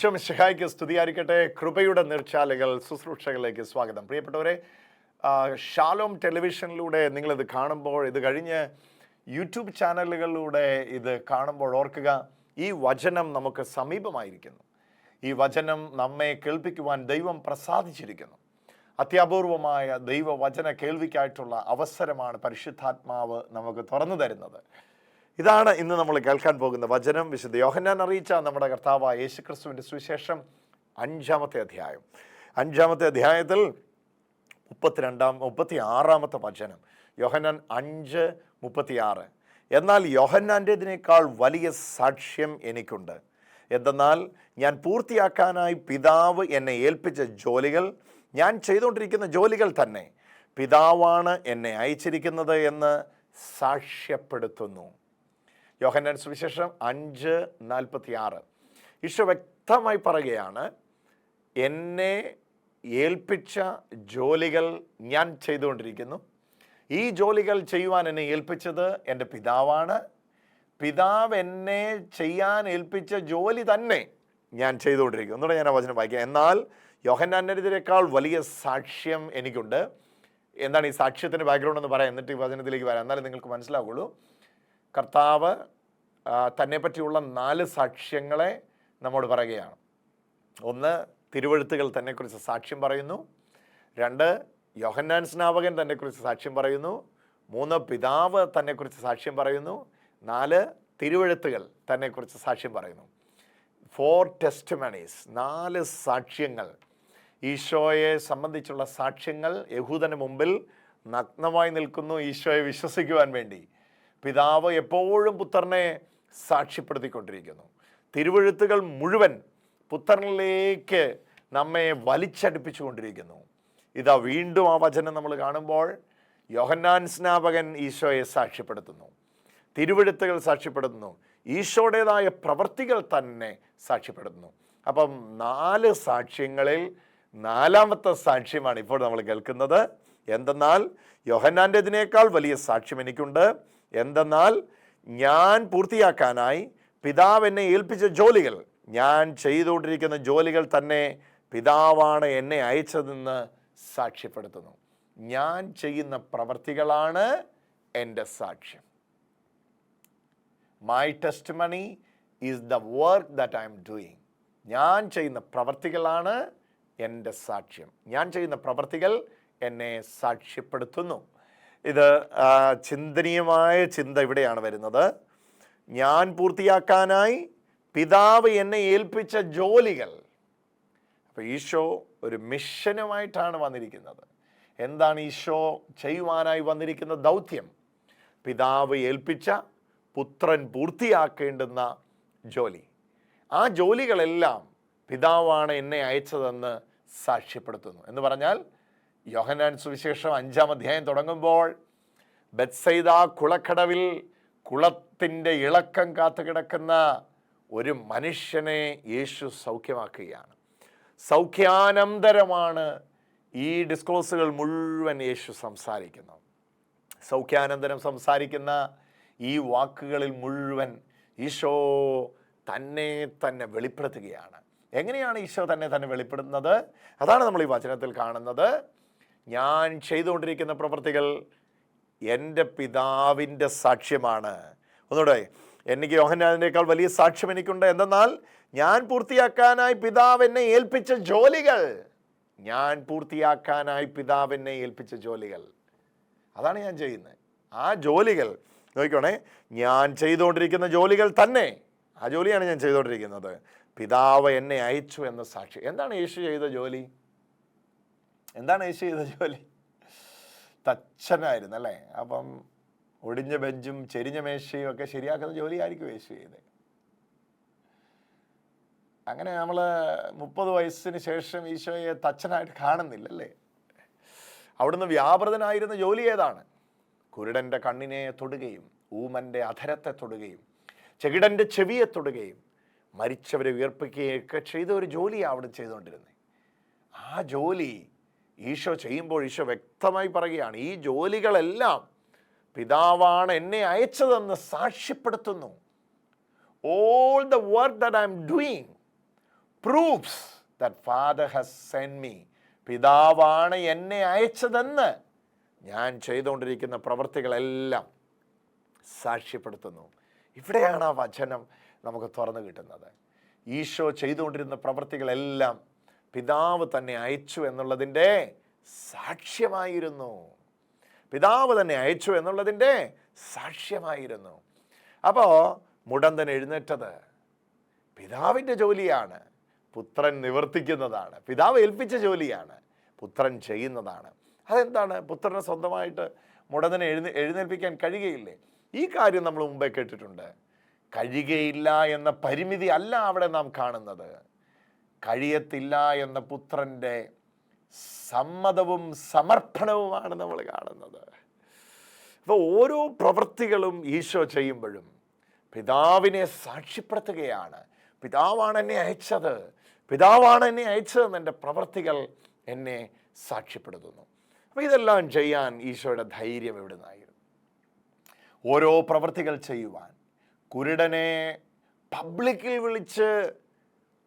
ഈശോ മിശിഹായ്ക്ക് സ്തുതിയായിരിക്കട്ടെ. കൃപയുടെ നിർച്ചാലുകൾ ശുശ്രൂഷകളിലേക്ക് സ്വാഗതം. പ്രിയപ്പെട്ടവരെ ഷാലോം ടെലിവിഷനിലൂടെ നിങ്ങളിത് കാണുമ്പോൾ ഇത് കഴിഞ്ഞ് യൂട്യൂബ് ചാനലുകളിലൂടെ ഇത് കാണുമ്പോൾ ഓർക്കുക ഈ വചനം നമുക്ക് സമീപമായിരിക്കുന്നു. ഈ വചനം നമ്മെ കേൾപ്പിക്കുവാൻ ദൈവം പ്രസാദിച്ചിരിക്കുന്നു. അത്യപൂർവമായ ദൈവവചന കേൾവിക്കായിട്ടുള്ള അവസരമാണ് പരിശുദ്ധാത്മാവ് നമുക്ക് തുറന്നു തരുന്നത്. ഇതാണ് ഇന്ന് നമ്മൾ കേൾക്കാൻ പോകുന്ന വചനം. വിശുദ്ധ യോഹന്നാൻ അറിയിച്ച നമ്മുടെ കർത്താവായ യേശുക്രിസ്തുവിന്റെ സുവിശേഷം അഞ്ചാമത്തെ അധ്യായം. അഞ്ചാമത്തെ അധ്യായത്തിൽ മുപ്പത്തിരണ്ടാം മുപ്പത്തി ആറാമത്തെ വചനം. യോഹന്നാൻ അഞ്ച് മുപ്പത്തിയാറ്. എന്നാൽ യോഹന്നാന്റെതിനേക്കാൾ വലിയ സാക്ഷ്യം എനിക്കുണ്ട്. എന്തെന്നാൽ ഞാൻ പൂർത്തിയാക്കാനായി പിതാവ് എന്നെ ഏൽപ്പിച്ച ജോലികൾ ഞാൻ ചെയ്തുകൊണ്ടിരിക്കുന്ന ജോലികൾ തന്നെ പിതാവാണ് എന്നെ അയച്ചിരിക്കുന്നത് എന്ന് സാക്ഷ്യപ്പെടുത്തുന്നു. യോഹന്നാൻ സുവിശേഷം അഞ്ച് നാൽപ്പത്തി ആറ് ഈശോ വ്യക്തമായി പറയുകയാണ് എന്നെ ഏൽപ്പിച്ച ജോലികൾ ഞാൻ ചെയ്തുകൊണ്ടിരിക്കുന്നു. ഈ ജോലികൾ ചെയ്യുവാൻ എന്നെ ഏൽപ്പിച്ചത് എന്റെ പിതാവാണ്. പിതാവ് എന്നെ ചെയ്യാൻ ഏൽപ്പിച്ച ജോലി തന്നെ ഞാൻ ചെയ്തുകൊണ്ടിരിക്കുന്നു. ഒന്നുകൂടെ ഞാൻ ആ വചനം വായിക്കാം. എന്നാൽ യോഹന്നാനെതിരേക്കാൾ വലിയ സാക്ഷ്യം എനിക്കുണ്ട്. എന്താണ് ഈ സാക്ഷ്യത്തിന്റെ ബാക്ക്ഗ്രൗണ്ട് എന്ന് പറയാം. എന്നിട്ട് ഈ വചനത്തിലേക്ക് വരാം. എന്നാലും നിങ്ങൾക്ക് മനസ്സിലാവുള്ളൂ. കർത്താവ് തന്നെ പറ്റിയുള്ള നാല് സാക്ഷ്യങ്ങളെ നമ്മോട് പറയുകയാണ്. ഒന്ന് തിരുവഴുത്തുകൾ തന്നെക്കുറിച്ച് സാക്ഷ്യം പറയുന്നു. രണ്ട് യോഹന്നാൻ സ്നാപകൻ തന്നെക്കുറിച്ച് സാക്ഷ്യം പറയുന്നു. മൂന്ന് പിതാവ് തന്നെക്കുറിച്ച് സാക്ഷ്യം പറയുന്നു. നാല് തിരുവഴുത്തുകൾ തന്നെക്കുറിച്ച് സാക്ഷ്യം പറയുന്നു. ഫോർ ടെസ്റ്റ്മണീസ് നാല് സാക്ഷ്യങ്ങൾ. ഈശോയെ സംബന്ധിച്ചുള്ള സാക്ഷ്യങ്ങൾ യഹൂദന് മുമ്പിൽ നഗ്നമായി നിൽക്കുന്നു ഈശോയെ വിശ്വസിക്കുവാൻ വേണ്ടി. പിതാവ് എപ്പോഴും പുത്രനെ സാക്ഷ്യപ്പെടുത്തിക്കൊണ്ടിരിക്കുന്നു. തിരുവഴുത്തുകൾ മുഴുവൻ പുത്രനിലേക്ക് നമ്മെ വലിച്ചടുപ്പിച്ചുകൊണ്ടിരിക്കുന്നു. ഇതാ വീണ്ടും ആ വചനം നമ്മൾ കാണുമ്പോൾ യോഹന്നാൻ സ്നാപകൻ ഈശോയെ സാക്ഷ്യപ്പെടുത്തുന്നു. തിരുവഴുത്തുകൾ സാക്ഷ്യപ്പെടുത്തുന്നു. ഈശോയുടേതായ പ്രവൃത്തികൾ തന്നെ സാക്ഷ്യപ്പെടുത്തുന്നു. അപ്പം നാല് സാക്ഷ്യങ്ങളിൽ നാലാമത്തെ സാക്ഷ്യമാണ് ഇപ്പോൾ നമ്മൾ കേൾക്കുന്നത്. എന്തെന്നാൽ യോഹന്നാന്റെതിനേക്കാൾ വലിയ സാക്ഷ്യം എനിക്കുണ്ട്. എന്തെന്നാൽ ഞാൻ പൂർത്തിയാക്കാനായി പിതാവ് എന്നെ ഏൽപ്പിച്ച ജോലികൾ ഞാൻ ചെയ്തുകൊണ്ടിരിക്കുന്ന ജോലികൾ തന്നെ പിതാവാണ് എന്നെ അയച്ചതെന്ന് സാക്ഷ്യപ്പെടുത്തുന്നു. ഞാൻ ചെയ്യുന്ന പ്രവർത്തികളാണ് എന്റെ സാക്ഷ്യം. My testimony is the work that I'm doing ഞാൻ ചെയ്യുന്ന പ്രവർത്തികളാണ് എന്റെ സാക്ഷ്യം. ഞാൻ ചെയ്യുന്ന പ്രവർത്തികൾ എന്നെ സാക്ഷ്യപ്പെടുത്തുന്നു. ഇത് ചിന്തനീയമായ ചിന്ത ഇവിടെയാണ് വരുന്നത്. ഞാൻ പൂർത്തിയാക്കാനായി പിതാവ് എന്നെ ഏൽപ്പിച്ച ജോലികൾ. അപ്പോൾ ഈശോ ഒരു മിഷനുമായിട്ടാണ് വന്നിരിക്കുന്നത്. എന്താണ് ഈശോ ചെയ്യുവാനായി വന്നിരിക്കുന്ന ദൗത്യം? പിതാവ് ഏൽപ്പിച്ച പുത്രൻ പൂർത്തിയാക്കേണ്ടുന്ന ജോലി. ആ ജോലികളെല്ലാം പിതാവാണ് എന്നെ അയച്ചതെന്ന് സാക്ഷ്യപ്പെടുത്തുന്നു. എന്ന് പറഞ്ഞാൽ യോഹന്നാൻ സുവിശേഷം അഞ്ചാം അധ്യായം തുടങ്ങുമ്പോൾ ബത്സൈദ കുളക്കടവിൽ കുളത്തിന്റെ ഇളക്കം കാത്തു കിടക്കുന്ന ഒരു മനുഷ്യനെ യേശു സൗഖ്യമാക്കുകയാണ്. സൗഖ്യാനന്തരമാണ് ഈ ഡിസ്കോഴ്സുകൾ മുഴുവൻ യേശു സംസാരിക്കുന്നത് സൗഖ്യാനന്തരം സംസാരിക്കുന്ന ഈ വാക്കുകളിൽ മുഴുവൻ ഈശോ തന്നെ തന്നെ വെളിപ്പെടുത്തുകയാണ്. എങ്ങനെയാണ് ഈശോ തന്നെ തന്നെ വെളിപ്പെടുന്നത് അതാണ് നമ്മൾ ഈ വചനത്തിൽ കാണുന്നത്. ഞാൻ ചെയ്തുകൊണ്ടിരിക്കുന്ന പ്രവൃത്തികൾ എന്റെ പിതാവിന്റെ സാക്ഷ്യമാണ്. ഒന്നുകൂടെ എനിക്ക് യോഹന്നാനേക്കാൾ വലിയ സാക്ഷ്യം എനിക്കുണ്ട്. എന്തെന്നാൽ ഞാൻ പൂർത്തിയാക്കാനായി പിതാവ് എന്നെ ഏൽപ്പിച്ച ജോലികൾ. ഞാൻ പൂർത്തിയാക്കാനായി പിതാവ് എന്നെ ഏൽപ്പിച്ച ജോലികൾ. അതാണ് ഞാൻ ചെയ്യുന്നത്. ആ ജോലികൾ നോക്കിക്കോണേ ഞാൻ ചെയ്തുകൊണ്ടിരിക്കുന്ന ജോലികൾ തന്നെ. ആ ജോലിയാണ് ഞാൻ ചെയ്തുകൊണ്ടിരിക്കുന്നത്. പിതാവ് എന്നെ അയച്ചു എന്ന സാക്ഷി. എന്താണ് യേശു ചെയ്ത ജോലി? എന്താണ് യേശു ചെയ്ത ജോലി? തച്ചനായിരുന്നു അല്ലേ? അപ്പം ഒടിഞ്ഞ ബെഞ്ചും ചെരിഞ്ഞ മേശയും ഒക്കെ ശരിയാക്കുന്ന ജോലിയായിരിക്കും യേശു ചെയ്തത്. അങ്ങനെ നമ്മൾ മുപ്പത് വയസ്സിന് ശേഷം ഈശോയെ തച്ഛനായിട്ട് കാണുന്നില്ലല്ലേ? അവിടുന്ന് വ്യാപൃതനായിരുന്ന ജോലി ഏതാണ്? കുരുടന്റെ കണ്ണിനെ തൊടുകയും ഊമന്റെ അധരത്തെ തൊടുകയും ചെകിടന്റെ ചെവിയെ തൊടുകയും മരിച്ചവരെ ഉയർപ്പിക്കുകയൊക്കെ ചെയ്ത ഒരു ജോലിയാണ് അവിടെ ചെയ്തുകൊണ്ടിരുന്നത്. ആ ജോലി ഈശോ ചെയ്യുമ്പോൾ ഈശോ വ്യക്തമായി പറയുകയാണ് ഈ ജോലികളെല്ലാം പിതാവാണ് എന്നെ അയച്ചതെന്ന് സാക്ഷ്യപ്പെടുത്തുന്നു. All the work that I'm doing proofs that father has sent me പിതാവാണ് എന്നെ അയച്ചതെന്ന് ഞാൻ ചെയ്തുകൊണ്ടിരിക്കുന്ന പ്രവൃത്തികളെല്ലാം സാക്ഷ്യപ്പെടുത്തുന്നു. ഇവിടെയാണ് ആ വചനം നമുക്ക് തുറന്നു കിട്ടുന്നത്. ഈശോ ചെയ്തുകൊണ്ടിരുന്ന പ്രവൃത്തികളെല്ലാം പിതാവ് തന്നെ അയച്ചു എന്നുള്ളതിന്റെ സാക്ഷ്യമായിരുന്നു. പിതാവ് തന്നെ അയച്ചു എന്നുള്ളതിന്റെ സാക്ഷ്യമായിരുന്നു. അപ്പോൾ മുടന്തൻ എഴുന്നേറ്റത് പിതാവിന്റെ ജോലിയാണ്. പുത്രൻ നിവർത്തിക്കുന്നതാണ്. പിതാവ് ഏൽപ്പിച്ച ജോലിയാണ്. പുത്രൻ ചെയ്യുന്നതാണ്. അതെന്താണ്? പുത്രനെ സ്വന്തമായിട്ട് മുടന്തനെ എഴുന്നേ എഴുന്നേൽപ്പിക്കാൻ കഴിയുകയില്ലേ? ഈ കാര്യം നമ്മൾ മുമ്പേ കേട്ടിട്ടുണ്ട്. കഴിയുകയില്ല എന്ന പരിമിതി അല്ല അവിടെ നാം കാണുന്നത്. കഴിയത്തില്ല എന്ന പുത്രന്റെ സമ്മതവും സമർപ്പണവുമാണ് നമ്മൾ കാണുന്നത്. അപ്പോൾ ഓരോ പ്രവൃത്തികളും ഈശോ ചെയ്യുമ്പോഴും പിതാവിനെ സാക്ഷ്യപ്പെടുത്തുകയാണ്. പിതാവാണ് എന്നെ അയച്ചത്. പിതാവാണ് എന്നെ അയച്ചതെന്ന് എന്റെ പ്രവൃത്തികൾ എന്നെ സാക്ഷ്യപ്പെടുത്തുന്നു. അപ്പോൾ ഇതെല്ലാം ചെയ്യാൻ ഈശോയുടെ ധൈര്യം എവിടെ നിന്നായിരുന്നു ഓരോ പ്രവൃത്തികൾ ചെയ്യുവാൻ കുരുടനെ പബ്ലിക്കിൽ വിളിച്ച്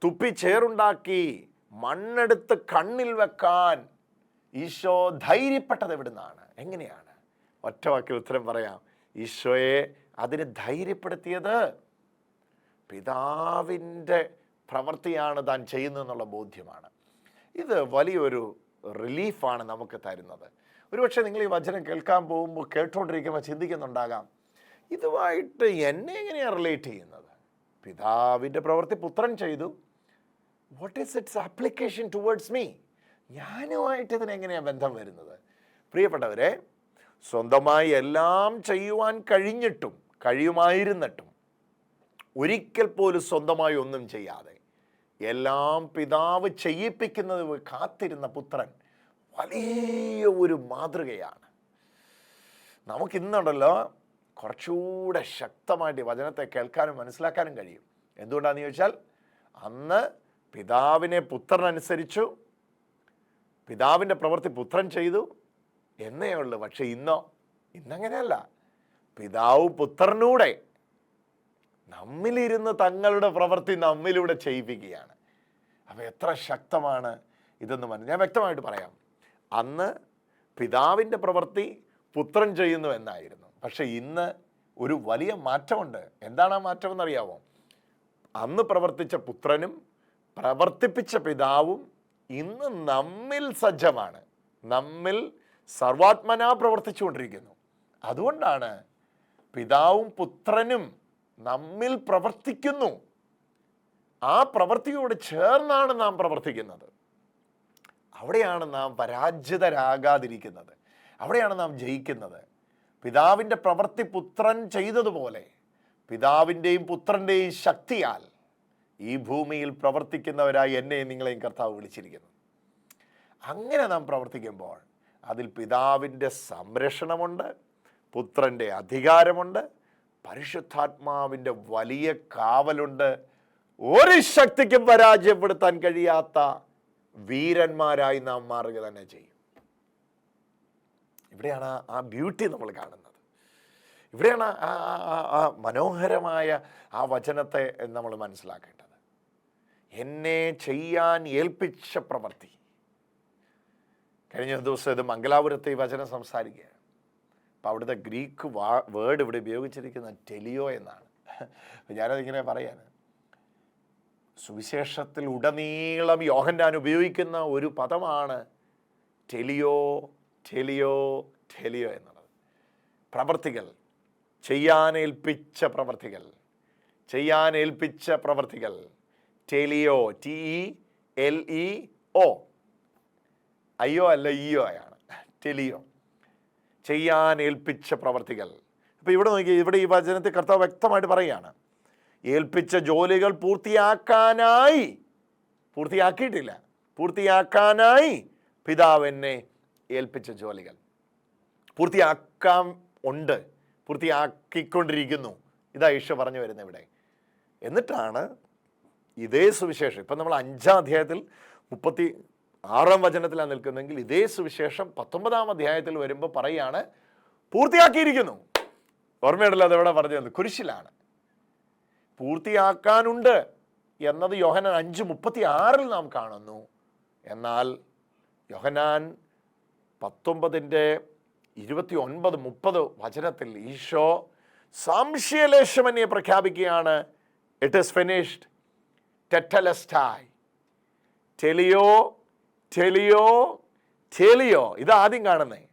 തുപ്പി ചേറുണ്ടാക്കി മണ്ണെടുത്ത് കണ്ണിൽ വെക്കാൻ ഈശോ ധൈര്യപ്പെട്ടത് എവിടുന്നാണ്? എങ്ങനെയാണ്? ഒറ്റ വാക്കിൽ ഉത്തരം പറയാം. ഈശോയെ അതിന് ധൈര്യപ്പെടുത്തിയത് പിതാവിന്റെ പ്രവൃത്തിയാണ് താൻ ചെയ്യുന്നതെന്നുള്ള ബോധ്യമാണ്. ഇത് വലിയൊരു റിലീഫാണ് നമുക്ക് തരുന്നത്. ഒരുപക്ഷെ നിങ്ങൾ ഈ വചനം കേൾക്കാൻ പോകുമ്പോൾ കേട്ടുകൊണ്ടിരിക്കുമ്പോൾ ചിന്തിക്കുന്നുണ്ടാകാം ഇതുമായിട്ട് എന്നെ എങ്ങനെയാണ് റിലേറ്റ് ചെയ്യുന്നത്? പിതാവിന്റെ പ്രവൃത്തി പുത്രൻ ചെയ്തു. What is its application towards me ഞാനുമായിട്ട് ഇതിനെങ്ങനെയാണ് ബന്ധം വരുന്നത്? പ്രിയപ്പെട്ടവരെ സ്വന്തമായി എല്ലാം ചെയ്യുവാൻ കഴിഞ്ഞിട്ടും കഴിയുമായിരുന്നിട്ടും ഒരിക്കൽ പോലും സ്വന്തമായി ഒന്നും ചെയ്യാതെ എല്ലാം പിതാവ് ചെയ്യിപ്പിക്കുന്നത് കാത്തിരുന്ന പുത്രൻ വലിയ ഒരു മാതൃകയാണ്. നമുക്കിന്നുണ്ടല്ലോ കുറച്ചുകൂടെ ശക്തമായിട്ട് വചനത്തെ കേൾക്കാനും മനസ്സിലാക്കാനും കഴിയും. എന്തുകൊണ്ടാണെന്ന് ചോദിച്ചാൽ അന്ന് പിതാവിനെ പുത്രൻ അനുസരിച്ചു പിതാവിന്റെ പ്രവൃത്തി പുത്രൻ ചെയ്തു എന്നേ ഉള്ളൂ. പക്ഷെ ഇന്നോ ഇന്നങ്ങനെയല്ല. പിതാവ് പുത്രനൂടെ നമ്മിലിരുന്ന് തങ്ങളുടെ പ്രവൃത്തി നമ്മിലൂടെ ചെയ്യിപ്പിക്കുകയാണ്. അപ്പോൾ എത്ര ശക്തമാണ് ഇതെന്ന് മനസ്സിൽ ഞാൻ വ്യക്തമായിട്ട് പറയാം. അന്ന് പിതാവിന്റെ പ്രവൃത്തി പുത്രൻ ചെയ്യുന്നു എന്നായിരുന്നു. പക്ഷെ ഇന്ന് ഒരു വലിയ മാറ്റമുണ്ട്. എന്താണ് ആ മാറ്റം എന്നറിയാമോ അന്ന് പ്രവർത്തിച്ച പുത്രനും പ്രവർത്തിപ്പിച്ച പിതാവും ഇന്ന് നമ്മിൽ സജ്ജമാണ്. നമ്മിൽ സർവാത്മനാ പ്രവർത്തിച്ചുകൊണ്ടിരിക്കുന്നു. അതുകൊണ്ടാണ് പിതാവും പുത്രനും നമ്മിൽ പ്രവർത്തിക്കുന്നു. ആ പ്രവൃത്തിയോട് ചേർന്നാണ് നാം പ്രവർത്തിക്കുന്നത്. അവിടെയാണ് നാം പരാജിതരാകാതിരിക്കുന്നത്. അവിടെയാണ് നാം ജയിക്കുന്നത്. പിതാവിന്റെ പ്രവൃത്തി പുത്രൻ ചെയ്തതുപോലെ പിതാവിന്റെയും പുത്രന്റെയും ശക്തിയാൽ ഈ ഭൂമിയിൽ പ്രവർത്തിക്കുന്നവരായി എന്നെയും നിങ്ങളെയും കർത്താവ് വിളിച്ചിരിക്കുന്നു. അങ്ങനെ നാം പ്രവർത്തിക്കുമ്പോൾ അതിൽ പിതാവിന്റെ സംരക്ഷണമുണ്ട് പുത്രന്റെ അധികാരമുണ്ട് പരിശുദ്ധാത്മാവിന്റെ വലിയ കാവലുണ്ട്. ഒരു ശക്തിക്കും പരാജയപ്പെടുത്താൻ കഴിയാത്ത വീരന്മാരായി നാം മാറുക തന്നെ ചെയ്യും. ഇവിടെയാണ് ആ- ബ്യൂട്ടി നമ്മൾ കാണുന്നത്. ഇവിടെയാണ് ആ മനോഹരമായ ആ വചനത്തെ നമ്മൾ മനസ്സിലാക്കേണ്ടത്. എന്നെ ചെയ്യാൻ ഏൽപ്പിച്ച പ്രവൃത്തി. കഴിഞ്ഞ ദിവസം ഇത് മംഗലാപുരത്തെ ഈ വചനം സംസാരിക്കുകയാണ്. അപ്പം അവിടുത്തെ ഗ്രീക്ക് വാ വേർഡ് ഇവിടെ ഉപയോഗിച്ചിരിക്കുന്ന ടെലിയോ എന്നാണ്. ഞാനതിങ്ങനെ പറയാണ്. സുവിശേഷത്തിൽ ഉടനീളം യോഹൻഡാൻ ഉപയോഗിക്കുന്ന ഒരു പദമാണ് ടെലിയോ ടെലിയോ ടെലിയോ എന്നുള്ളത്. പ്രവർത്തികൾ ചെയ്യാനേൽപ്പിച്ച പ്രവർത്തികൾ ചെയ്യാനേൽപ്പിച്ച പ്രവർത്തികൾ. ടെലിയോ T E L E O അയ്യോ അല്ല ഇയോ ആണ്. ടെലിയോ ചെയ്യാൻ ഏൽപ്പിച്ച പ്രവർത്തികൾ. അപ്പോൾ ഇവിടെ നോക്കി ഇവിടെ ഈ വചനത്തിൽ കർത്താവ് വ്യക്തമായിട്ട് പറയുകയാണ്. ഏൽപ്പിച്ച ജോലികൾ പൂർത്തിയാക്കാനായി പൂർത്തിയാക്കിയിട്ടില്ല. പൂർത്തിയാക്കാനായി പിതാവ് എന്നെ ഏൽപ്പിച്ച ജോലികൾ. പൂർത്തിയാക്കാൻ ഉണ്ട്. പൂർത്തിയാക്കിക്കൊണ്ടിരിക്കുന്നു. ഇതാ ഈശോ പറഞ്ഞു വരുന്നത് ഇവിടെ. എന്നിട്ടാണ് ഇതേ സുവിശേഷം. ഇപ്പം നമ്മൾ അഞ്ചാം അധ്യായത്തിൽ മുപ്പത്തി ആറാം വചനത്തിലാണ് നിൽക്കുന്നതെങ്കിൽ ഇതേ സുവിശേഷം പത്തൊമ്പതാം അധ്യായത്തിൽ വരുമ്പോൾ പറയാണ് പൂർത്തിയാക്കിയിരിക്കുന്നു. ഓർമ്മയുണ്ടല്ലോ അതെവിടെ പറഞ്ഞത്? കുരിശിലാണ്. പൂർത്തിയാക്കാനുണ്ട് എന്നത് യോഹനാൻ അഞ്ച് മുപ്പത്തി ആറിൽ നാം കാണുന്നു. എന്നാൽ യോഹനാൻ പത്തൊമ്പതിന്റെ ഇരുപത്തി ഒൻപത് മുപ്പത് വചനത്തിൽ ഈശോ സംശയലേശമന്യെ പ്രഖ്യാപിക്കുകയാണ്. ഇറ്റ് ഇസ് ഫിനിഷ്ഡ് ടെറ്റലസ്റ്റായി ടെലിയോ ടെലിയോ ടെലിയോ ഇത് ആദ്യം കാണുന്നേ.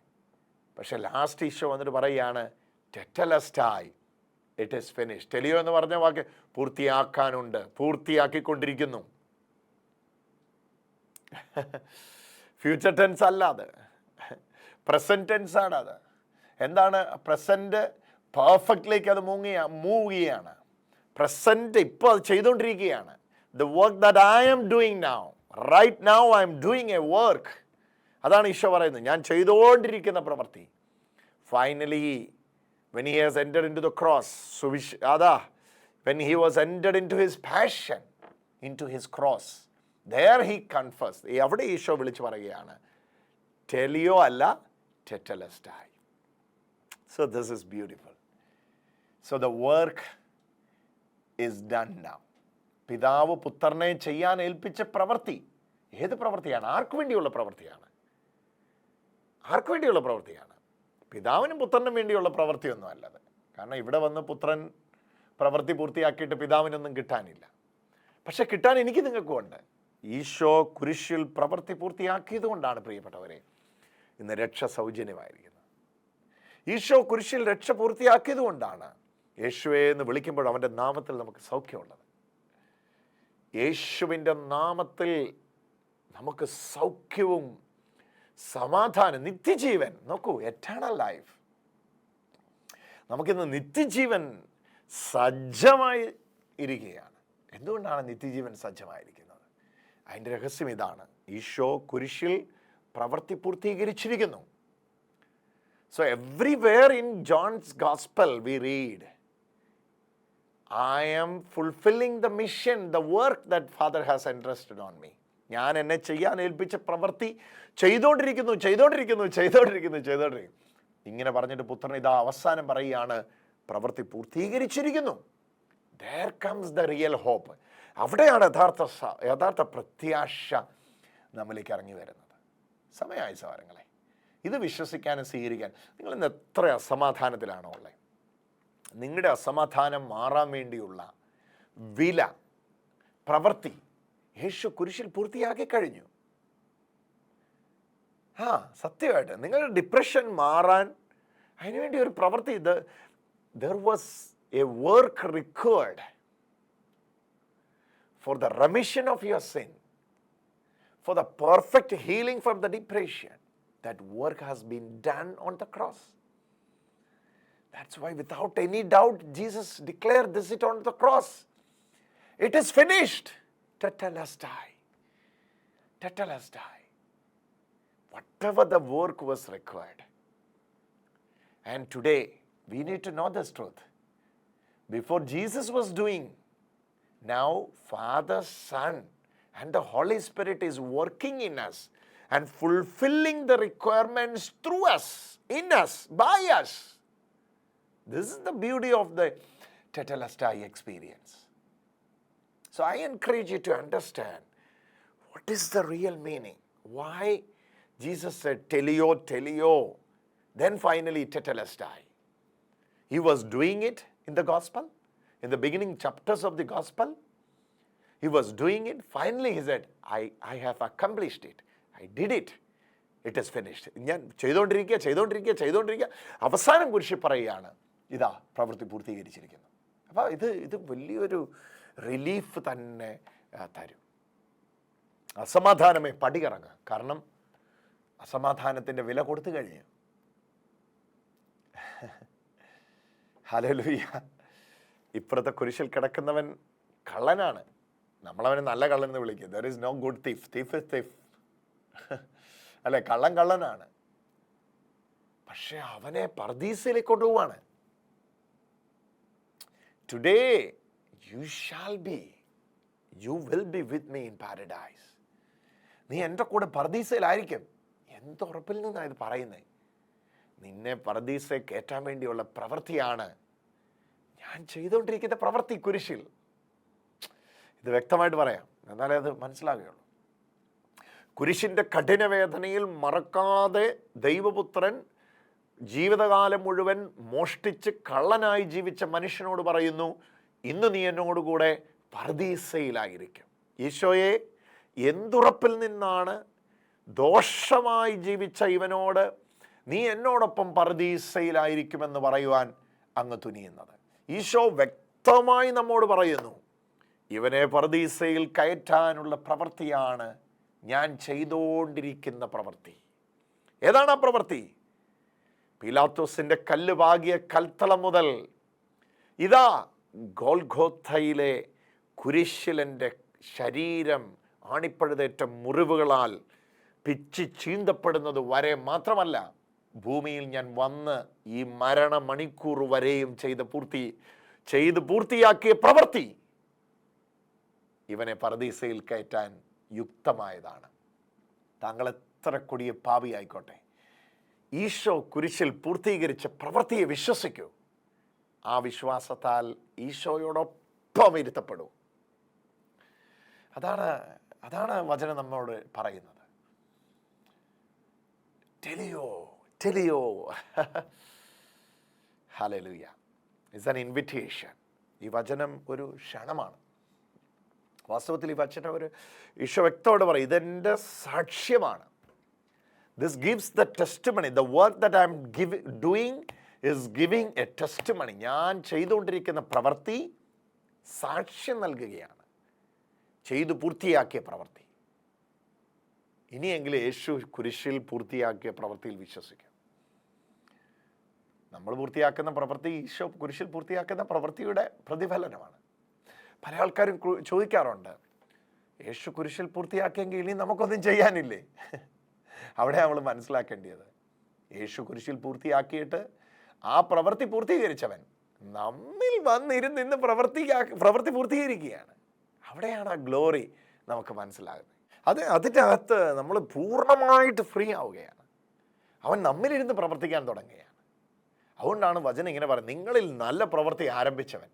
പക്ഷെ ലാസ്റ്റ് ഈശോ വന്നിട്ട് പറയുകയാണ് ടെറ്റലസ്റ്റായി ഇറ്റ് ഇസ് ഫിനിഷ് ടെലിയോ എന്ന് പറഞ്ഞ വാക്ക് പൂർത്തിയാക്കാനുണ്ട് പൂർത്തിയാക്കിക്കൊണ്ടിരിക്കുന്നു. ഫ്യൂച്ചർ ടെൻസ് അല്ല അത് പ്രസന്റ് ടെൻസ് ആണ് അത്. എന്താണ്? പ്രസന്റ് പെർഫെക്റ്റിലേക്ക് അത് മൂങ്ങിയ മൂവുകയാണ്. പ്രസന്റ് ഇപ്പോൾ അത് ചെയ്തുകൊണ്ടിരിക്കുകയാണ് the work that I'm doing now right now I'm doing a work അതാണ് ഈശോ പറയുന്നത്. ഞാൻ ചെയ്തുകൊണ്ടിരിക്കുന്ന പ്രവൃത്തി. Finally when he has entered into the cross സുവിശ് അതാ when he was entered into his passion into his cross there he confers അവിടെ ഈശോ വിളിച്ച് പറയുകയാണ് ടെലിയോ അല്ല ടെറ്റലസ്റ്റായി so this is beautiful so the work is done now പിതാവ് പുത്രനെ ചെയ്യാൻ ഏൽപ്പിച്ച പ്രവൃത്തി. ഏത് പ്രവൃത്തിയാണ്? ആർക്കു വേണ്ടിയുള്ള പ്രവൃത്തിയാണ്? ആർക്കു വേണ്ടിയുള്ള പ്രവൃത്തിയാണ്? പിതാവിനും പുത്രനും വേണ്ടിയുള്ള പ്രവൃത്തിയൊന്നും അല്ലത്. കാരണം ഇവിടെ വന്ന് പുത്രൻ പ്രവൃത്തി പൂർത്തിയാക്കിയിട്ട് പിതാവിനൊന്നും കിട്ടാനില്ല. പക്ഷെ കിട്ടാൻ എനിക്ക് നിങ്ങൾക്കും ഉണ്ട്. ഈശോ കുരിശിൽ പ്രവൃത്തി പൂർത്തിയാക്കിയത് കൊണ്ടാണ് പ്രിയപ്പെട്ടവരെ ഇന്ന് രക്ഷ സൗജന്യമായിരിക്കുന്നത്. ഈശോ കുരിശിൽ രക്ഷ പൂർത്തിയാക്കിയത് കൊണ്ടാണ് യേശുവെ എന്ന് വിളിക്കുമ്പോൾ അവന്റെ നാമത്തിൽ നമുക്ക് സൗഖ്യമുള്ളത്. യേശുവിന്റെ നാമത്തിൽ നമുക്ക് സൗഖ്യവും സമാധാനം നിത്യജീവൻ. നോക്കൂ എറ്റേണൽ ലൈഫ് നമുക്കിന്ന് നിത്യജീവൻ സജ്ജമായി ഇരിക്കുകയാണ്. എന്തുകൊണ്ടാണ് നിത്യജീവൻ സജ്ജമായിരിക്കുന്നത്? അതിന്റെ രഹസ്യം ഇതാണ്. ഈശോ കുരിശിൽ പ്രവൃത്തി പൂർത്തീകരിച്ചിരിക്കുന്നു. So everywhere in John's gospel we read I am fulfilling the mission the work that father has entrusted on me ഞാൻ എന്നെ ചെയ്യാൻ ഏൽപ്പിച്ച പ്രവൃത്തി ചെയ്തുകൊണ്ടിരിക്കുന്നു ചെയ്തുകൊണ്ടിരിക്കുന്നു ചെയ്തുകൊണ്ടിരിക്കുന്നു ചെയ്തുകൊണ്ടിരിക്കുന്നു ഇങ്ങനെ പറഞ്ഞിട്ട് പുത്രൻ ഇതാ അവസാനം പറയുകയാണ് പ്രവൃത്തി പൂർത്തീകരിച്ചിരിക്കുന്നു. There comes the real hope അവിടെയാണ് യഥാർത്ഥ യഥാർത്ഥ പ്രത്യാശ നമ്മിലേക്ക് ഇറങ്ങി വരുന്നത്. സമയമായി സവാരങ്ങളെ ഇത് വിശ്വസിക്കാനും സ്വീകരിക്കാൻ നിങ്ങൾ ഇന്ന് എത്ര അസമാധാനത്തിലാണോ ഉള്ളത്? നിങ്ങളുടെ അസമാധാനം മാറാൻ വേണ്ടിയുള്ള വില പ്രവൃത്തി യേശു കുരിശിൽ പൂർത്തിയാക്കി കഴിഞ്ഞു ആ സത്യമായിട്ട് നിങ്ങളുടെ ഡിപ്രഷൻ മാറാൻ അതിനുവേണ്ടി ഒരു പ്രവൃത്തി ഇത് there was a work required for the remission of your sin for the perfect healing from the depression that work has been done on the cross. That's why, without any doubt, Jesus declared this it on the cross. It is finished. Tetelestai. Tetelestai. Whatever the work was required. And today, we need to know this truth. Before Jesus was doing, now Father, Son, and the Holy Spirit is working in us and fulfilling the requirements through us, in us, by us. This is the beauty of the Tetelestai experience. So I encourage you to understand what is the real meaning. Why Jesus said telio, telio, then finally tetelestai. He was doing it in the gospel, in the beginning chapters of the gospel. He was doing it. Finally, he said, I, I have accomplished it. I did it. It is finished ഞാൻ ചെയ്തുകൊണ്ടിരിക്കുക ചെയ്തുകൊണ്ടിരിക്കുക ചെയ്തുകൊണ്ടിരിക്കുക അവസാനം കുരിശി പറയുകയാണ് ഇതാ പ്രവൃത്തി പൂർത്തീകരിച്ചിരിക്കുന്നു. അപ്പോൾ ഇത് ഇത് വലിയൊരു റിലീഫ് തന്നെ തരും. അസമാധാനമേ പടികിറങ്ങുക കാരണം അസമാധാനത്തിന്റെ വില കൊടുത്തു കഴിഞ്ഞു. ഹലലുയ്യ ഇപ്പുറത്തെ കുരിശിൽ കിടക്കുന്നവൻ കള്ളനാണ്. നമ്മളവനെ നല്ല കള്ളൻ എന്ന് വിളിക്കും. There is no good thief thief is thief അല്ലെ? കള്ളൻ കള്ളനാണ്. പക്ഷെ അവനെ പർദീസിലേക്ക് കൊണ്ടുപോവാണ്. Today you shall be. You will be with me in paradise. നീ എന്റെ കൂടെ പർദീസയിലായിരിക്കും എന്ത് ഉറപ്പിൽ നിന്നാണ് ഇത് പറയുന്നത് നിന്നെ പർദീസെ കയറ്റാൻ വേണ്ടിയുള്ള പ്രവൃത്തിയാണ് ഞാൻ ചെയ്തുകൊണ്ടിരിക്കുന്ന പ്രവൃത്തി കുരിശിൽ ഇത് വ്യക്തമായിട്ട് പറയാം എന്നാലേ അത് മനസ്സിലാകുകയുള്ളൂ കുരിശിന്റെ കഠിനവേദനയിൽ മറക്കാതെ ദൈവപുത്രൻ ജീവിതകാലം മുഴുവൻ മോഷ്ടിച്ച് കള്ളനായി ജീവിച്ച മനുഷ്യനോട് പറയുന്നു ഇന്ന് നീ എന്നോടുകൂടെ പർദീസയിലായിരിക്കും ഈശോയെ എന്തുറപ്പിൽ നിന്നാണ് ദോഷമായി ജീവിച്ച ഇവനോട് നീ എന്നോടൊപ്പം പർദീസയിലായിരിക്കുമെന്ന് പറയുവാൻ അങ്ങ് തുനിയുന്നത്? ഈശോ വ്യക്തമായി നമ്മോട് പറയുന്നു ഇവനെ പർദീസയിൽ കയറ്റാനുള്ള പ്രവൃത്തിയാണ് ഞാൻ ചെയ്തുകൊണ്ടിരിക്കുന്ന പ്രവൃത്തി. ഏതാണ് ആ പ്രവൃത്തി? പീലാത്തോസിന്റെ കല്ല് വാകിയ കൽത്തളം മുതൽ ഇതാ ഗോൽഗോത്തയിലെ കുരിശിലന്റെ ശരീരം ആണിപ്പഴുതേറ്റ മുറിവുകളാൽ പിച്ചി ചീന്തപ്പെടുന്നത് വരെ മാത്രമല്ല ഭൂമിയിൽ ഞാൻ വന്ന് ഈ മരണ മണിക്കൂർ വരെയും ചെയ്ത് പൂർത്തി ചെയ്ത് പൂർത്തിയാക്കിയ പ്രവൃത്തി ഇവനെ പരദീസയിൽ കയറ്റാൻ യുക്തമായതാണ്. താങ്കൾ എത്ര കൊടിയ പാപിയായിക്കോട്ടെ. ഈശോ കുരിശിൽ പൂർത്തീകരിച്ച പ്രവൃത്തിയെ വിശ്വസിക്കൂ. ആ വിശ്വാസത്താൽ ഈശോയോടൊപ്പം ഇരുത്തപ്പെടൂ. അതാണ് അതാണ് വചനം നമ്മോട് പറയുന്നത്. ടെലിയോ ടെലിയോ. ഹലലുയ ഇസ് ആൻ ഇൻവിറ്റേഷൻ ഈ വചനം ഒരു ക്ഷണമാണ്. വാസ്തവത്തിൽ ഈ വചനം ഒരു ഈശോ വ്യക്തമായിട്ട് പറയും ഇതെന്റെ സാക്ഷ്യമാണ്. Testimony the work that I'm give doing is giving a testimony ഞാൻ ചെയ്തുകൊണ്ടിരിക്കുന്ന പ്രവൃത്തി സാക്ഷ്യം നൽകുകയാണ്. ചെയ്തു പൂർത്തിയാക്കിയ പ്രവൃത്തി. ഇനിയെങ്കിലും യേശു കുരിശിൽ പൂർത്തിയാക്കിയ പ്രവൃത്തിയിൽ വിശ്വസിക്കാം. നമ്മൾ പൂർത്തിയാക്കുന്ന പ്രവൃത്തി ഈശോ കുരിശിൽ പൂർത്തിയാക്കുന്ന പ്രവൃത്തിയുടെ പ്രതിഫലനമാണ്. പല ആൾക്കാരും ചോദിക്കാറുണ്ട് യേശു കുരിശിൽ പൂർത്തിയാക്കിയെങ്കിൽ ഇനി നമുക്കൊന്നും ചെയ്യാനില്ലേ? അവിടെ നമ്മൾ മനസ്സിലാക്കേണ്ടത് യേശു കുരിശിൽ പൂർത്തിയാക്കിയിട്ട് ആ പ്രവൃത്തി പൂർത്തീകരിച്ചവൻ നമ്മിൽ വന്നിരുന്ന് ഇന്ന് പ്രവർത്തി പ്രവൃത്തി പൂർത്തീകരിക്കുകയാണ്. അവിടെയാണ് ആ ഗ്ലോറി നമുക്ക് മനസ്സിലാകുന്നത്. അത് അതിന്റെ അകത്ത് നമ്മൾ പൂർണമായിട്ട് ഫ്രീ ആവുകയാണ്. അവൻ നമ്മിലിരുന്ന് പ്രവർത്തിക്കാൻ തുടങ്ങുകയാണ്. അതുകൊണ്ടാണ് വചനം ഇങ്ങനെ പറയുന്നത്. നിങ്ങളിൽ നല്ല പ്രവൃത്തി ആരംഭിച്ചവൻ.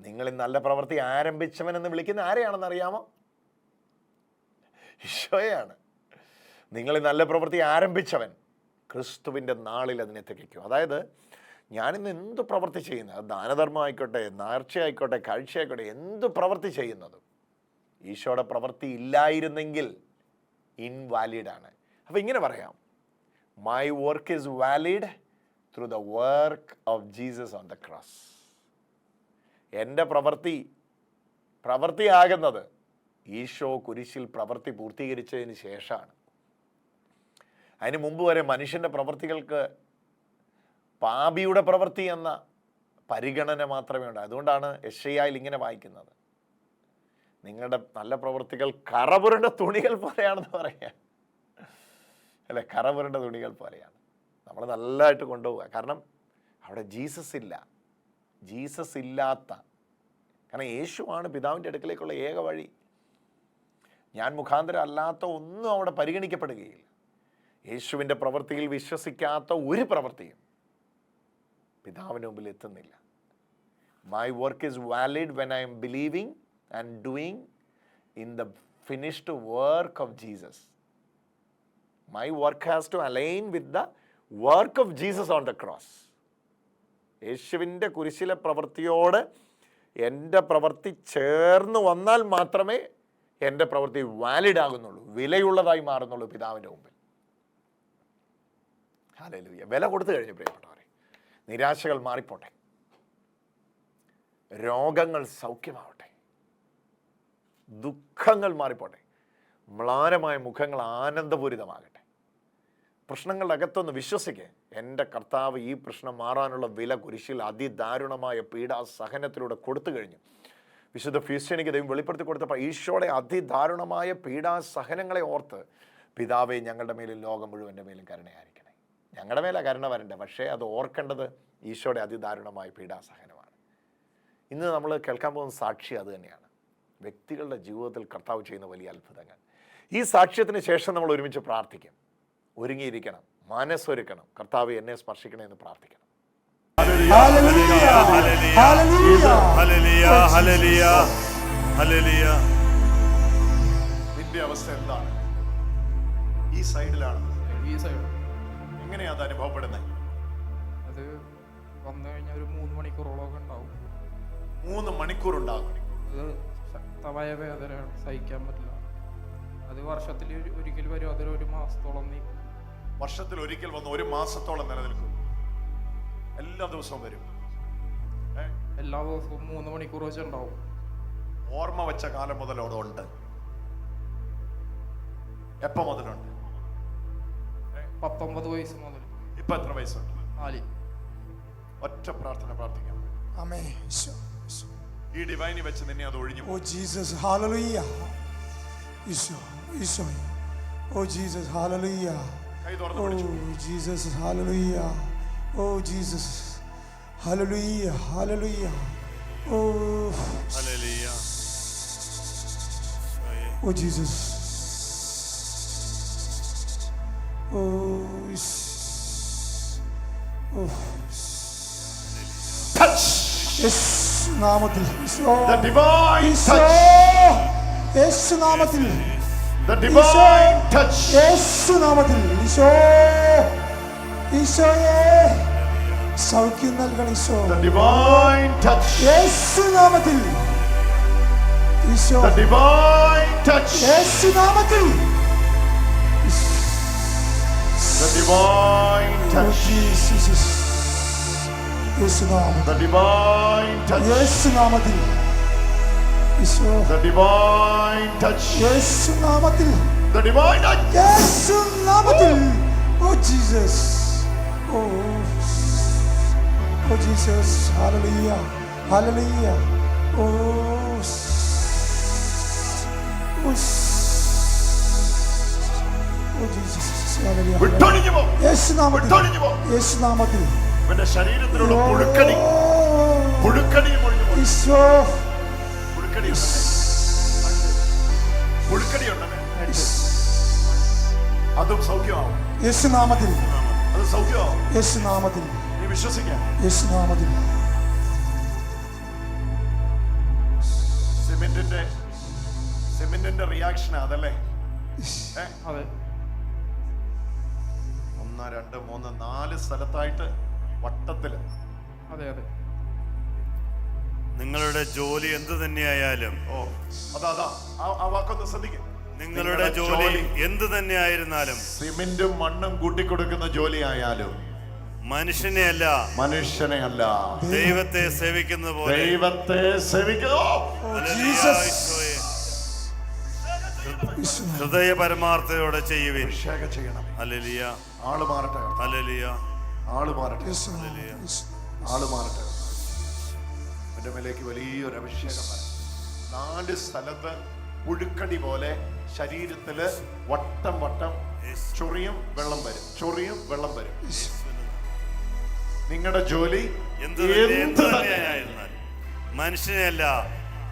നിങ്ങളിൽ നല്ല പ്രവൃത്തി ആരംഭിച്ചവൻ എന്ന് വിളിക്കുന്ന ആരെയാണെന്ന് അറിയാമോ? ഈശോയാണ് നിങ്ങളിൽ നല്ല പ്രവൃത്തി ആരംഭിച്ചവൻ ക്രിസ്തുവിന്റെ നാളിൽ അതിനെ തികയ്ക്കും. അതായത് ഞാനിന്ന് എന്ത് പ്രവൃത്തി ചെയ്യുന്നത്? ദാനധർമ്മം ആയിക്കോട്ടെ നേർച്ച ആയിക്കോട്ടെ കാഴ്ച ആയിക്കോട്ടെ എന്ത് പ്രവൃത്തി ചെയ്യുന്നതും? ഈശോയുടെ പ്രവൃത്തി ഇല്ലായിരുന്നെങ്കിൽ ഇൻവാലിഡ് ആണ്. അപ്പോൾ ഇങ്ങനെ പറയാം. My work is valid through the work of Jesus on the cross എന്റെ പ്രവൃത്തി പ്രവൃത്തിയാകുന്നത് ഈശോ കുരിശിൽ പ്രവൃത്തി പൂർത്തീകരിച്ചതിന് ശേഷമാണ്. അതിന് മുമ്പ് വരെ മനുഷ്യന്റെ പ്രവൃത്തികൾക്ക് പാപിയുടെ പ്രവൃത്തി എന്ന പരിഗണന മാത്രമേ ഉണ്ട് അതുകൊണ്ടാണ് യശയായിൽ ഇങ്ങനെ വായിക്കുന്നത്. നിങ്ങളുടെ നല്ല പ്രവൃത്തികൾ കറപുരണ്ട തുണികൾ പോലെയാണെന്ന് പറയാം. അല്ലെ കറപുരണ്ട തുണികൾ പോലെയാണ്. നമ്മൾ നല്ലതായിട്ട് കൊണ്ടുപോവുക. കാരണം അവിടെ ജീസസ് ഇല്ല. ജീസസ് ഇല്ലാത്ത കാരണം യേശുവാണ് പിതാവിന്റെ അടുക്കലേക്കുള്ള ഏക വഴി. ഞാൻ മുഖാന്തരം അല്ലാത്ത ഒന്നും അവിടെ പരിഗണിക്കപ്പെടുകയില്ല. യേശുവിന്റെ പ്രവൃത്തിയിൽ വിശ്വസിക്കാത്ത ഒരു പ്രവൃത്തിയും പിതാവിന് മുമ്പിൽ എത്തുന്നില്ല. My work is valid when I'm believing and doing in the finished work of Jesus my work has to align with the work of Jesus on the cross യേശുവിന്റെ കുരിശിലെ പ്രവൃത്തിയോട് എന്റെ പ്രവൃത്തി ചേർന്ന് വന്നാൽ മാത്രമേ എന്റെ പ്രവൃത്തി വാലിഡ് ആകുന്നുള്ളൂ വിലയുള്ളതായി മാറുന്നുള്ളൂ പിതാവിന്റെ മുമ്പിൽ. ഹാലലുയ്യ വില കൊടുത്തു കഴിഞ്ഞു പ്രിയപ്പെട്ടവരെ. നിരാശകൾ മാറിപ്പോട്ടെ. രോഗങ്ങൾ സൗഖ്യമാവട്ടെ. ദുഃഖങ്ങൾ മാറിപ്പോട്ടെ. മ്ലാനമായ മുഖങ്ങൾ ആനന്ദപൂരിതമാകട്ടെ. പ്രശ്നങ്ങളുടെ അകത്തൊന്ന് വിശ്വസിക്കുക എന്റെ കർത്താവ് ഈ പ്രശ്നം മാറാനുള്ള വില കുരിശിൽ അതിദാരുണമായ പീഡാസഹനത്തിലൂടെ കൊടുത്തു കഴിഞ്ഞു. വിശുദ്ധ ഫ്യൂസ്യനിക്ക് ദൈവം വെളിപ്പെടുത്തി കൊടുത്തപ്പോൾ ഈശോയുടെ അതിദാരുണമായ പീഡാസഹനങ്ങളെ ഓർത്ത് പിതാവെ ഞങ്ങളുടെ മേലും ലോകം മുഴുവന്റെ മേലും കരുണയായിരിക്കണേ ഞങ്ങളുടെ മേലെ കരുണ വരണ്ടേ പക്ഷേ അത് ഓർക്കേണ്ടത് ഈശോയുടെ അതിദാരുണമായ പീഡാസഹനമാണ്. ഇന്ന് നമ്മൾ കേൾക്കാൻ പോകുന്ന സാക്ഷി അത് തന്നെയാണ്. വ്യക്തികളുടെ ജീവിതത്തിൽ കർത്താവ് ചെയ്യുന്ന വലിയ അത്ഭുതങ്ങൾ. ഈ സാക്ഷ്യത്തിന് ശേഷം നമ്മൾ ഒരുമിച്ച് പ്രാർത്ഥിക്കും. ഒരുങ്ങിയിരിക്കണം. മനസ്സൊരുക്കണം. കർത്താവ് എന്നെ സ്പർശിക്കണേ എന്ന് പ്രാർത്ഥിക്കണം. Hallelujah. Hallelujah. Hallelujah, hallelujah. Hallelujah. നിന്റെ അവസ്ഥ എന്താണ്? ഈ സൈഡിലാണ്. ഈ സൈഡ്. എങ്ങനെയാ അത് അനുഭവപ്പെടുന്നത് അത് വന്നു കഴിഞ്ഞാൽ ഒരു മൂന്ന് മണിക്കൂറോളമൊക്കെ ഉണ്ടാവും. മൂന്ന് മണിക്കൂർ ഉണ്ടാകും അത് ശക്തമായ വേദനയാണ് സഹിക്കാൻ പറ്റില്ല. അത് വർഷത്തിൽ ഒരു- ഒരിക്കൽ വരും അതൊരു ഒരു മാസത്തോളം നീക്കും. വർഷത്തിൽ ഒരിക്കൽ വന്ന് ഒരു മാസത്തോളം നിലനിൽക്കും. എല്ലാ ദിവസവും വരും. ഏ? എല്ലാ ദിവസവും മൂന്ന് മണിക്കൂർ വെച്ച് ഉണ്ടാവും ഓർമ്മ വെച്ച കാലം മുതൽ അവിടെ ഉണ്ട്. എപ്പോ മുതലുണ്ട്? പത്തൊമ്പത് വയസ്സ് മുതൽ ഇപ്പൊ എത്ര വയസ്സുണ്ട് നാല് ഒറ്റ പ്രാർത്ഥന പ്രാർത്ഥിക്കാം. ഈ ഡിവൈനി വെച്ച് നിന്നെ അത് ഒഴിഞ്ഞു Oh Jesus, hallelujah. Isho, Isho. Oh. കൈ തുറന്ന് Oh പിടിച്ചു Jesus, hallelujah. Oh Jesus, hallelujah, hallelujah. Oh, hallelujah ഈശോയെ. oh Jesus. നാമത്തിൽ the divine touch യേശു നാമത്തിൽ the divine touch യേശു നാമത്തിൽ ഈശോ ഈശോയെ സൗഖ്യം നൽകണം ഈശോ the divine touch യേശു നാമത്തിൽ ഈശോ the divine touch യേശു നാമത്തിൽ the divine Oh, touch Jesus. യേശു നാമത്തിൽ the divine touch യേശു നാമത്തിൽ ഈശോ the divine touch യേശു നാമത്തിൽ the divine touch യേശു നാമത്തിൽ ഓ ജീസസ് ഓ ഓ ജീസസ് ഹല്ലേലൂയ ഹല്ലേലൂയ ഓ ഓ ഓ ജീസസ് ഹല്ലേലൂയ വിട്ടൊഴിഞ്ഞു പോ യേശു നാമത്തിൽ ഇവന്റെ ശരീരത്തിലുള്ള പുഴുക്കടി. ഓ, പുഴുക്കടിയും ഒഴിഞ്ഞു പോ ഈശോ പുഴുക്കടി പുഴുക്കടി അതും സൗഖ്യമാവും. യേശു അത് സൗഖ്യമാവും. യേശുനാമത്തിൽ. നീ വിശ്വസിക്കാം. യേശുനാമത്തിൽ. സിമെന്റിന്റെ സിമെന്റിന്റെ റിയാക്ഷൻ അതല്ലേ? അതെ. ഒന്ന് രണ്ട് മൂന്ന് നാല് സ്ഥലത്തായിട്ട് വട്ടത്തിൽ അതെ അതെ. നിങ്ങളുടെ ജോലി എന്ത് തന്നെയായാലും ഓ അതാ അതാ. ആ- ആ വാക്കൊന്ന് ശ്രദ്ധിക്കും. നിങ്ങളുടെ ജോലി എന്ത് തന്നെയായിരുന്നാലും സിമെന്റും മണ്ണും കൂട്ടിക്കൊടുക്കുന്ന ജോലി ആയാലും മനുഷ്യനെ അല്ല മനുഷ്യനെ അല്ല ദൈവത്തെ സേവിക്കുന്ന പോലെ. ദൈവത്തെ സേവിക്കോ ജീസസ്. ഹൃദയ പരമാർത്ഥയോടെ ചെയ്യുവിൻ. അഭിഷേകം ചെയ്യണം. അലലിയ ആൾ മാറട്ടെ. ഹല്ലേലൂയ. ആൾ മാറട്ടെ. ആൾ മാറട്ടെ. എന്റെ മേലേക്ക് വലിയൊരു അഭിഷേകം നാല് സ്ഥലത്ത് പുഴുക്കടി പോലെ ശരീരത്തിൽ വട്ടം വട്ടം ചൊറിയും വെള്ളം വരും. ചൊറിയും വെള്ളം വരും. നിങ്ങളുടെ ജോലി എന്ത് തന്നെ- എന്ത് എന്ത് തന്നെ. തന്നെയായിരുന്നാലും മനുഷ്യനെ അല്ല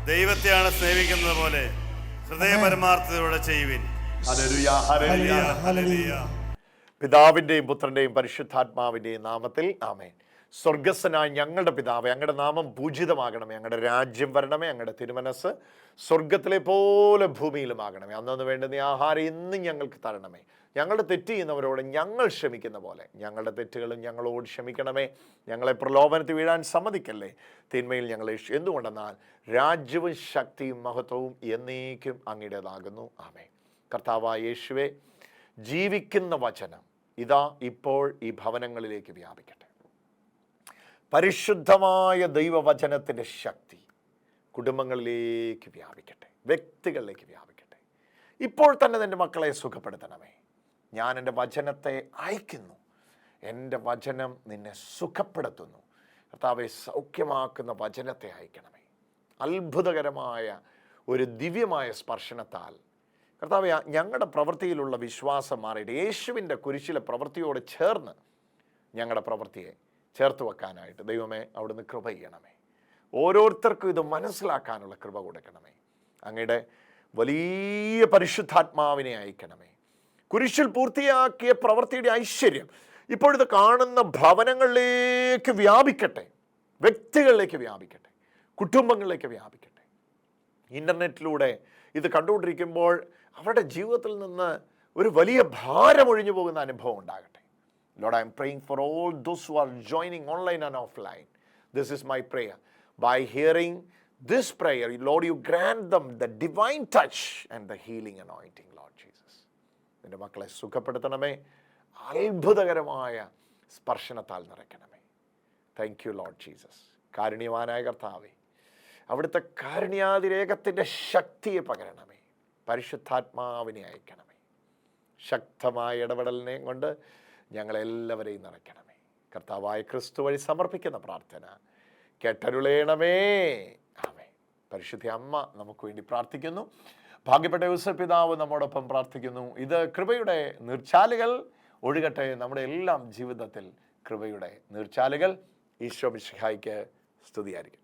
ദൈവത്തെയാണ് സേവിക്കുന്നത് പോലെ ഹൃദയ പരമാർത്ഥതയോടെ ചെയ്യുവിൻ അതൊരു ഹല്ലേലൂയ. ഹല്ലേലൂയ. പിതാവിന്റെയും പുത്രന്റെയും പരിശുദ്ധാത്മാവിന്റെയും നാമത്തിൽ ആമേൻ. സ്വർഗസ്സനായ ഞങ്ങളുടെ പിതാവ് ഞങ്ങളുടെ നാമം പൂജിതമാകണമേ. ഞങ്ങളുടെ രാജ്യം വരണമേ ഞങ്ങളുടെ തിരുമനസ് സ്വർഗത്തിലെ പോലെ ഭൂമിയിലുമാകണമേ അന്നു വേണ്ടുന്ന ആഹാരം ഇന്നും ഞങ്ങൾക്ക് തരണമേ. ഞങ്ങളുടെ തെറ്റ് ചെയ്യുന്നവരോട് ഞങ്ങൾ ക്ഷമിക്കുന്ന പോലെ ഞങ്ങളുടെ തെറ്റുകളും ഞങ്ങളോട് ക്ഷമിക്കണമേ. ഞങ്ങളെ പ്രലോഭനത്തിൽ വീഴാൻ സമ്മതിക്കല്ലേ? തിന്മയിൽ ഞങ്ങളെ എന്തുകൊണ്ടെന്നാൽ രാജ്യവും ശക്തിയും മഹത്വവും എന്നേക്കും അങ്ങയുടേതാകുന്നു. ആമേ കർത്താവായ യേശുവെ ജീവിക്കുന്ന വചനം ഇതാ ഇപ്പോൾ ഈ ഭവനങ്ങളിലേക്ക് വ്യാപിക്കട്ടെ. പരിശുദ്ധമായ ദൈവവചനത്തിന്റെ ശക്തി കുടുംബങ്ങളിലേക്ക് വ്യാപിക്കട്ടെ വ്യക്തികളിലേക്ക് വ്യാപിക്കട്ടെ. ഇപ്പോൾ തന്നെ എന്റെ മക്കളെ സുഖപ്പെടുത്തണമേ. ഞാൻ എന്റെ വചനത്തെ അയക്കുന്നു. എന്റെ വചനം നിന്നെ സുഖപ്പെടുത്തുന്നു. കർത്താവെ സൗഖ്യമാക്കുന്ന വചനത്തെ അയക്കണമേ. അത്ഭുതകരമായ ഒരു ദിവ്യമായ സ്പർശനത്താൽ കർത്താവെ ഞങ്ങളുടെ പ്രവൃത്തിയിലുള്ള വിശ്വാസം മാറിയിട്ട് യേശുവിന്റെ കുരിശിലെ പ്രവൃത്തിയോട് ചേർന്ന് ഞങ്ങളുടെ പ്രവൃത്തിയെ ചേർത്ത് വെക്കാനായിട്ട് ദൈവമേ അവിടുന്ന് കൃപ ചെയ്യണമേ. ഓരോരുത്തർക്കും ഇത് മനസ്സിലാക്കാനുള്ള കൃപ കൊടുക്കണമേ. അങ്ങയുടെ വലിയ പരിശുദ്ധാത്മാവിനെ അയക്കണമേ. കുരിശിൽ പൂർത്തിയാക്കിയ പ്രവൃത്തിയുടെ ഐശ്വര്യം ഇപ്പോഴിത് കാണുന്ന ഭവനങ്ങളിലേക്ക് വ്യാപിക്കട്ടെ. വ്യക്തികളിലേക്ക് വ്യാപിക്കട്ടെ. കുടുംബങ്ങളിലേക്ക് വ്യാപിക്കട്ടെ. ഇന്റർനെറ്റിലൂടെ ഇത് കണ്ടുകൊണ്ടിരിക്കുമ്പോൾ അവരുടെ ജീവിതത്തിൽ നിന്ന് ഒരു വലിയ ഭാരം ഒഴിഞ്ഞു പോകുന്ന അനുഭവം ഉണ്ടാകട്ടെ. Lord I'm praying for all those who are joining online and offline this is my prayer by hearing this prayer lord you grant them the divine touch and the healing anointing lord Jesus എന്റെ മക്കളെ സുഖപ്പെടുത്തണമേ. അത്ഭുതകരമായ സ്പർശനത്താൽ നിറയ്ക്കണമേ. Thank you Lord Jesus കാരുണ്യവാനായ കർത്താവേ അവിടുത്തെ കാരുണ്യാതിരേകത്തിന്റെ ശക്തിയെ പകരണമേ. പരിശുദ്ധാത്മാവിനെ അയക്കണമേ. ശക്തമായ ഇടപെടലിനെ കൊണ്ട് ഞങ്ങളെല്ലാവരെയും നിറയ്ക്കണമേ. കർത്താവായ ക്രിസ്തു വഴി സമർപ്പിക്കുന്ന പ്രാർത്ഥന കേട്ടരുളേണമേ ആമേ പരിശുദ്ധ അമ്മ നമുക്ക് വേണ്ടി പ്രാർത്ഥിക്കുന്നു. ഭാഗ്യപ്പെട്ട യൂസഫ് പിതാവ് നമ്മോടൊപ്പം പ്രാർത്ഥിക്കുന്നു. ഇത് കൃപയുടെ നീർച്ചാലുകൾ ഒഴുകട്ടെ നമ്മുടെ എല്ലാം ജീവിതത്തിൽ കൃപയുടെ നീർച്ചാലുകൾ ഈശോ മിശിഹായിക്ക് സ്തുതിയായിരിക്കും.